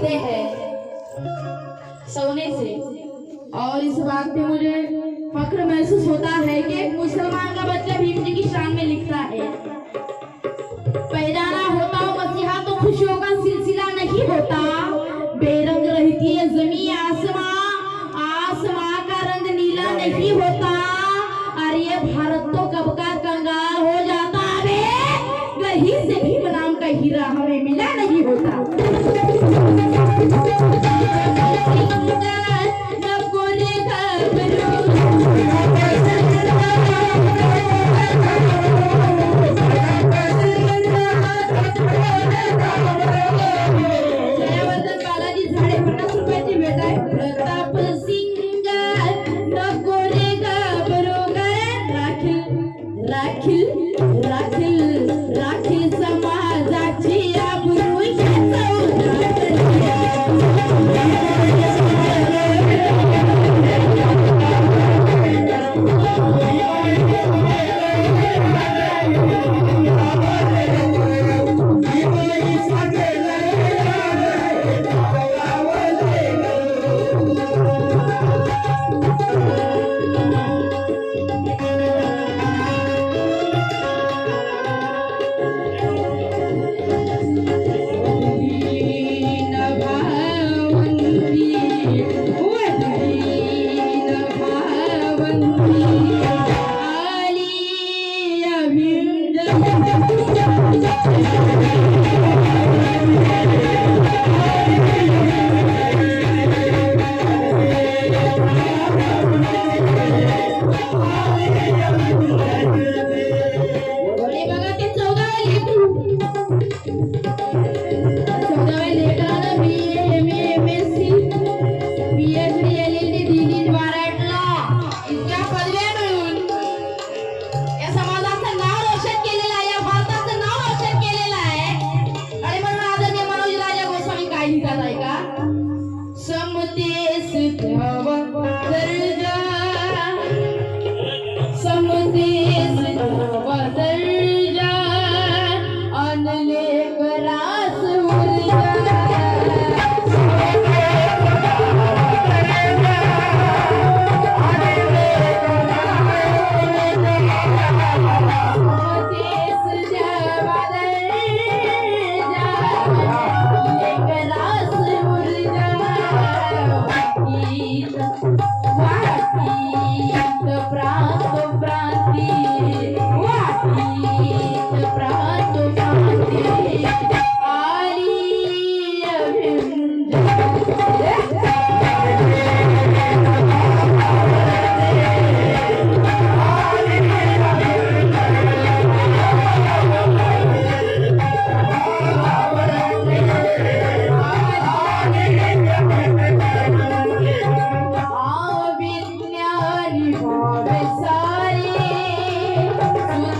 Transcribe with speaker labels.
Speaker 1: सीखते हैं। सोने से। और इस बात पे मुझे फख्र महसूस होता है कि मुसलमान का बच्चा भीम जी की शान में लिखता है। पहचाना होता हो मसीहा तो खुशियों का सिल एक नाम का हीरा हमें मिला नहीं होता। राखिल राखिल राखिल। समझे से तो बदल जा। अन लेकर आ